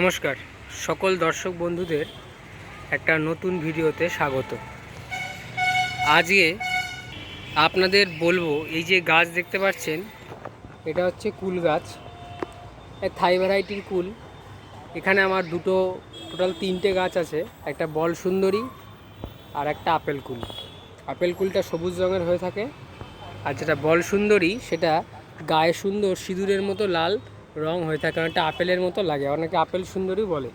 নমস্কার। সকল দর্শক বন্ধুদের একটা নতুন ভিডিওতে স্বাগত। আজকে আপনাদের বলব, এই যে গাছ দেখতে পাচ্ছেন, এটা হচ্ছে কুল গাছ। থাই ভ্যারাইটির কুল। এখানে আমার দুটো, টোটাল তিনটে গাছ আছে, একটা বল সুন্দরী আর একটা আপেল কুল। আপেল কুলটা সবুজ রঙের হয়ে থাকে। আর যেটা বল সুন্দরী, সেটা গায়ে সুন্দর সিঁদুরের মতো লাল রং হয়ে থাকে, অনেকটা আপেলের মতো লাগে, অনেকে আপেল সুন্দরী বলে।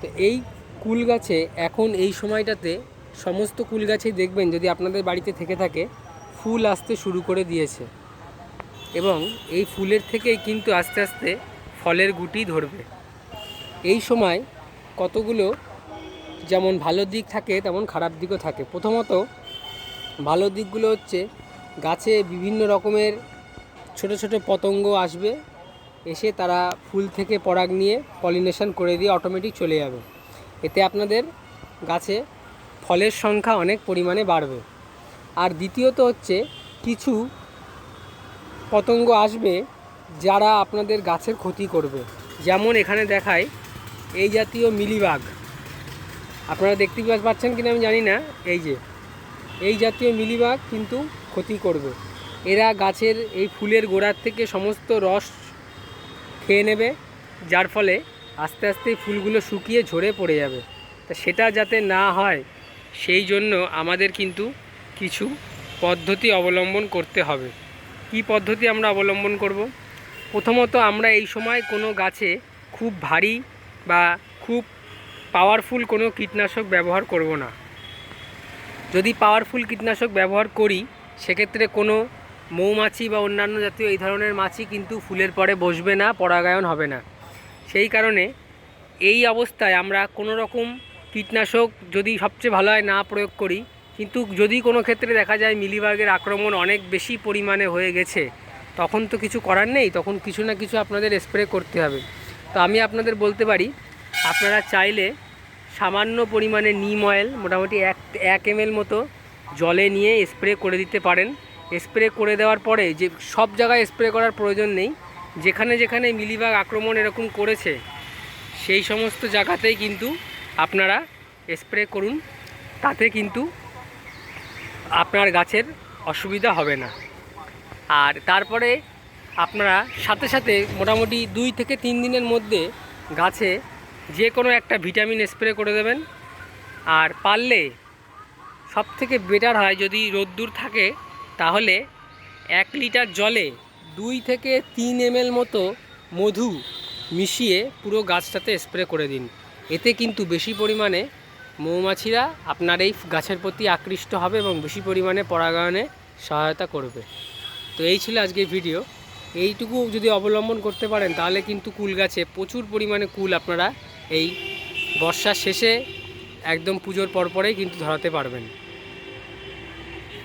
তো এই কুল গাছে এখন এই সময়টাতে সমস্ত কুল গাছেই দেখবেন, যদি আপনাদের বাড়িতে থেকে থাকে, ফুল আসতে শুরু করে দিয়েছে। এবং এই ফুলের থেকেই কিন্তু আস্তে আস্তে ফলের গুটি ধরবে। এই সময় কতগুলো যেমন ভালো দিক থাকে, তেমন খারাপ দিকও থাকে। প্রথমত, ভালো দিকগুলো হচ্ছে গাছে বিভিন্ন রকমের ছোট ছোট পতঙ্গ আসবে এসে তারা ফুল থেকে পরাগ নিয়ে পলিনেশন করে দিয়ে অটোমেটিক চলে যাবে। এতে আপনাদের গাছে ফলের সংখ্যা অনেক পরিমাণে বাড়বে। আর দ্বিতীয়ত হচ্ছে, কিছু পতঙ্গ আসবে যারা আপনাদের গাছের ক্ষতি করবে। যেমন এখানে দেখায়, এই জাতীয় মিলিবাগ। আপনারা দেখতে পাচ্ছেন কিনা আমি জানি না, এই যে। এই জাতীয় মিলিবাগ কিন্তু ক্ষতি করবে। এরা গাছের এই ফুলের গোড়ার থেকে সমস্ত রস খেয়ে নেবে, যার ফলে আস্তে আস্তে ফুলগুলো শুকিয়ে ঝরে পড়ে যাবে। তা সেটা যাতে না হয়, সেই জন্য আমাদের কিন্তু কিছু পদ্ধতি অবলম্বন করতে হবে। কি পদ্ধতি আমরা অবলম্বন করব? প্রথমত আমরা এই সময় কোনো গাছে খুব ভারী বা খুব পাওয়ারফুল কোনো কীটনাশক ব্যবহার করব না। যদি পাওয়ারফুল কীটনাশক ব্যবহার করি, সেক্ষেত্রে কোনো মৌমাছি বা অন্যান্য জাতীয় এই ধরনের মাছি কিন্তু ফুলের পরে বসবে না, পরাগায়ন হবে না। সেই কারণে এই অবস্থায় আমরা কোনো রকম কীটনাশক যদি সবচেয়ে ভালো হয় না প্রয়োগ করি, কিন্তু যদি কোনো ক্ষেত্রে দেখা যায় মিলিবাগের আক্রমণ অনেক বেশি পরিমাণে হয়ে গেছে, তখন তো কিছু করার নেই, তখন কিছু না কিছু আপনাদের স্প্রে করতে হবে। তো আমি আপনাদের বলতে পারি, আপনারা চাইলে সামান্য পরিমাণে নিম অয়েল মোটামুটি এক এক এম মতো জলে নিয়ে স্প্রে করে দিতে পারেন। স্প্রে করে দেওয়ার পরে যে সব জায়গায় স্প্রে করার প্রয়োজন নেই, যেখানে যেখানে মিলিবাগ আক্রমণ এরকম করেছে, সেই সমস্ত জায়গাতেই কিন্তু আপনারা স্প্রে করুন, তাতে কিন্তু আপনার গাছের অসুবিধা হবে না। আর তারপরে আপনারা সাথে সাথে মোটামুটি দুই থেকে তিন দিনের মধ্যে গাছে যে কোনো একটা ভিটামিন স্প্রে করে দেবেন। আর পারলে সব থেকে বেটার হয় যদি রোদ্দুর থাকে তাহলে এক লিটার জলে দুই থেকে তিন এম মতো মধু মিশিয়ে পুরো গাছটাতে স্প্রে করে দিন। এতে কিন্তু বেশি পরিমাণে মৌমাছিরা আপনার এই গাছের প্রতি আকৃষ্ট হবে এবং বেশি পরিমাণে পরাগায়নে সহায়তা করবে। তো এই ছিল আজকের ভিডিও। এইটুকু যদি অবলম্বন করতে পারেন, তাহলে কিন্তু কুল গাছে প্রচুর পরিমাণে কুল আপনারা এই বর্ষার শেষে একদম পুজোর পরপরেই কিন্তু ধরাতে পারবেন।